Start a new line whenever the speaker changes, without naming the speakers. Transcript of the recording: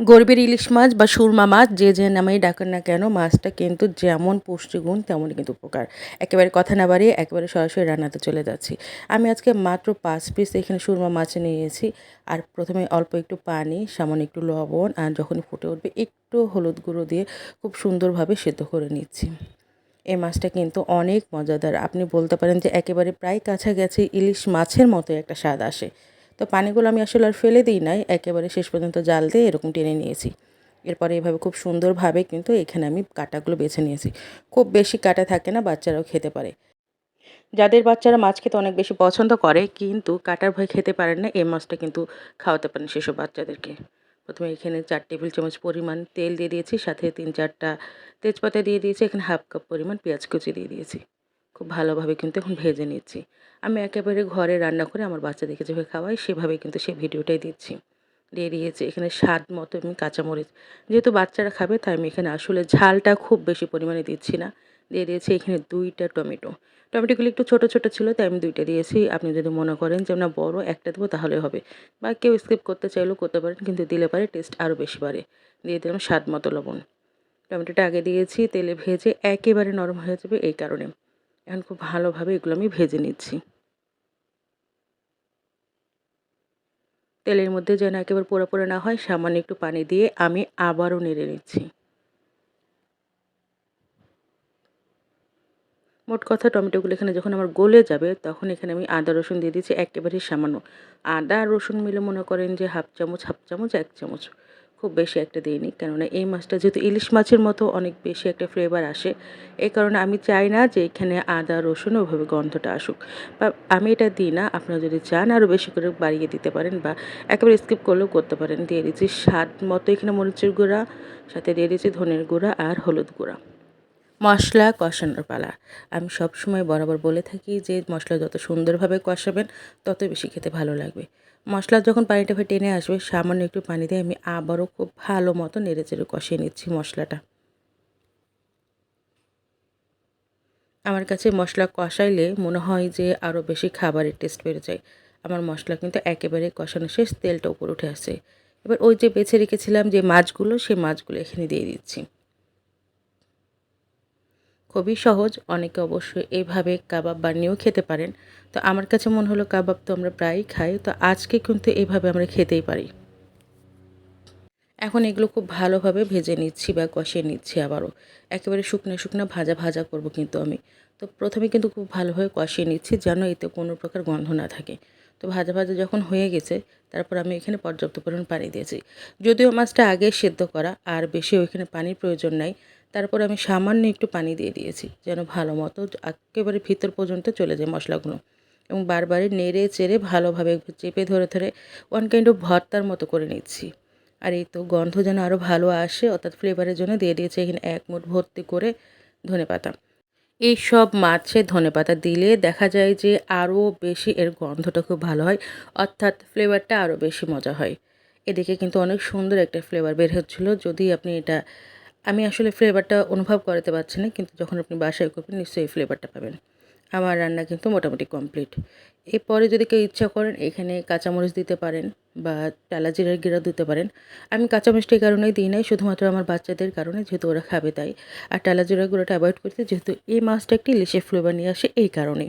গরিবের ইলিশ মাছ বা সুরমা মাছ, যে যে নামেই ডাকেন না কেন, মাছটা কিন্তু যেমন পুষ্টিগুণ, তেমনই কিন্তু উপকার। একেবারে কথা না বাড়িয়ে একেবারে সরাসরি রান্নাতে চলে যাচ্ছি। আমি আজকে মাত্র পাঁচ পিস এখানে সুরমা মাছ নিয়েছি। আর প্রথমে অল্প একটু পানি, সামান্য একটু লবণ, আর যখন ফুটে উঠবে একটু হলুদ গুঁড়ো দিয়ে খুব সুন্দরভাবে সেদ্ধ করে নিচ্ছি। এই মাছটা কিন্তু অনেক মজাদার। আপনি বলতে পারেন যে একেবারে প্রায় কাছাকাছি ইলিশ মাছের মতো একটা স্বাদ আসে। তো পানিগুলো আমি আসলে আর ফেলে দিই নাই, একেবারে শেষ পর্যন্ত জাল দিয়ে এরকম টেনে নিয়েছি। এরপরে এভাবে খুব সুন্দরভাবে কিন্তু এখানে আমি কাটাগুলো বেছে নিয়েছি। খুব বেশি কাটা থাকে না, বাচ্চারাও খেতে পারে। যাদের বাচ্চারা মাছ খেতে অনেক বেশি পছন্দ করে, কিন্তু কাটার ভয় খেতে পারেন না, এই মাছটা কিন্তু খাওয়াতে পারেন সেসব বাচ্চাদেরকে। প্রথমে এখানে চার টেবিল চামচ পরিমাণ তেল দিয়ে দিয়েছি, সাথে তিন চারটা তেজপাতা দিয়ে দিয়েছি, এখানে হাফ কাপ পরিমাণ পেঁয়াজ কুচি দিয়ে দিয়েছি। খুব ভালোভাবে কিন্তু এখন ভেজে নিচ্ছি। আমি একেবারে ঘরে রান্না করে আমার বাচ্চাদেরকে যেভাবে খাওয়াই সেভাবে কিন্তু সেই ভিডিওটাই দিচ্ছি। দিয়ে দিয়েছি এখানে স্বাদ মতো আমি কাঁচামরিচ। যেহেতু বাচ্চারা খাবে, তাই আমি এখানে আসলে ঝালটা খুব বেশি পরিমাণে দিচ্ছি না। দিয়ে দিয়েছি এখানে দুইটা টমেটো। টমেটোগুলো একটু ছোটো ছোটো ছিল, তাই আমি দুইটা দিয়েছি। আপনি যদি মনে করেন যে আমরা বড় একটা দেবো, তাহলে হবে। বা কেউ স্কিপ করতে চাইলেও করতে পারেন, কিন্তু দিলে পারে টেস্ট আরও বেশি বাড়ে। দিয়ে দিলাম স্বাদ মতো লবণ। টমেটোটা আগে দিয়েছি, তেলে ভেজে একেবারে নরম হয়ে যাবে এই কারণে। এখন খুব ভালোভাবে এগুলো আমি ভেজে নিচ্ছি। তেলের মধ্যে যেন একেবারে পোড়া পোড়া না হয়, সামান্য একটু পানি দিয়ে আমি আবারও নেড়ে নিচ্ছি। মোট কথা টমেটোগুলো এখানে যখন আমার গলে যাবে, তখন এখানে আমি আদা, রসুন দিয়ে দিচ্ছি একেবারে সামান্য। আদা, রসুন মিলে মনে করেন যে হাফ চামচ হাফ চামচ, এক চামচ। খুব বেশি একটা দিইনি কেননা এই মাছটা যেহেতু ইলিশ মাছের মতো অনেক বেশি একটা ফ্লেভার আসে এই কারণে আমি চাই না যে এখানে আদা, রসুন ওভাবে গন্ধটা আসুক। বা আমি এটা দিই না, আপনারা যদি চান আরও বেশি করে বাড়িয়ে দিতে পারেন বা একেবারে স্কিপ করলেও করতে পারেন। দিয়ে দিচ্ছি স্বাদ মতো এখানে মরিচের গুঁড়া, সাথে দিয়ে দিচ্ছি ধনের গুঁড়া আর হলুদ গুঁড়া। মশলা কষানোর পালা। আমি সব সময় বরাবর বলে থাকি যে, মশলা যত সুন্দরভাবে কষাবেন তত বেশি খেতে ভালো লাগবে। মশলা যখন পানিটা টেনে আসবে, সামান্য একটু পানি দিয়ে আমি আবারও খুব ভালো মতো নেড়ে চেড়ে কষিয়ে নিচ্ছি মশলাটা। আমার কাছে মশলা কষাইলে মনে হয় যে, আরও বেশি খাবারের টেস্ট বেড়ে যায়। আমার মশলা কিন্তু একেবারে কষানো শেষ, তেলটা উপর উঠে আসে এবার ওই যে বেছে রেখেছিলাম যে মাছগুলো সেই মাছগুলো এখানে দিয়ে দিচ্ছি। খুবই সহজ, অনেকে অবশ্যই এইভাবে কাবাব বানিয়েও খেতে পারেন। তো আমার কাছে মনে হলো কাবাব তো আমরা প্রায়ই খাই, তো আজকে কিন্তু এইভাবে আমরা খেতেই পারি। এখন এগুলো খুব ভালোভাবে ভেজে নিচ্ছি বা কষিয়ে নিচ্ছি আবারও। একেবারে শুকনো শুকনো ভাজা ভাজা করব কিন্তু আমি। তো প্রথমে কিন্তু খুব ভালোভাবে কষিয়ে নিচ্ছি যেন এতে কোনো প্রকার গন্ধ না থাকে। তো ভাজা ভাজা যখন হয়ে গেছে, তারপর আমি এখানে পর্যাপ্ত পরিমাণ পানি দিয়েছি। যদিও মাছটা আগে সেদ্ধ করা, আর বেশি ওইখানে পানির প্রয়োজন নাই তারপর আমি সামান্য একটু পানি দিয়ে দিয়েছি, যেন ভালো মতো একেবারে ভিতর পর্যন্ত চলে যায় মশলাগুলো। এবং বারবারই নেড়ে চেড়ে ভালোভাবে চেপে ধরে ধরে ওয়ান কাইন্ড অফ ভর্তার মতো করে নিচ্ছি। আর এই তো গন্ধ যেন আরও ভালো আসে, অর্থাৎ ফ্লেভারের জন্য দিয়ে দিয়েছি এখানে এক মুঠ ভর্তি করে ধনে পাতা এই সব মাছে ধনে পাতা দিলে দেখা যায় যে আরও বেশি এর গন্ধটা খুব ভালো হয়, অর্থাৎ ফ্লেভারটা আরও বেশি মজা হয়। এদিকে কিন্তু অনেক সুন্দর একটা ফ্লেভার বের হচ্ছিল, যদি আপনি এটা আমি আসলে ফ্লেভারটা অনুভব করাতে পারছি না, কিন্তু যখন আপনি বাসায় করবেন, নিশ্চয়ই এই ফ্লেভারটা পাবেন। আমার রান্না কিন্তু মোটামুটি কমপ্লিট এরপরে যদি কেউ ইচ্ছা করেন, এখানে কাঁচামরিচ দিতে পারেন বা টালা জিরার গিরা দিতে পারেন। আমি কাঁচামরিচটা এই কারণেই দিই নাই, শুধুমাত্র আমার বাচ্চাদের কারণে, যেহেতু ওরা খাবে তাই। আর টালা জিরার গুঁড়োটা অ্যাভয়েড করতে, যেহেতু এই মাছটা একটি লিশে ফ্লেভার নিয়ে আসে, এই কারণে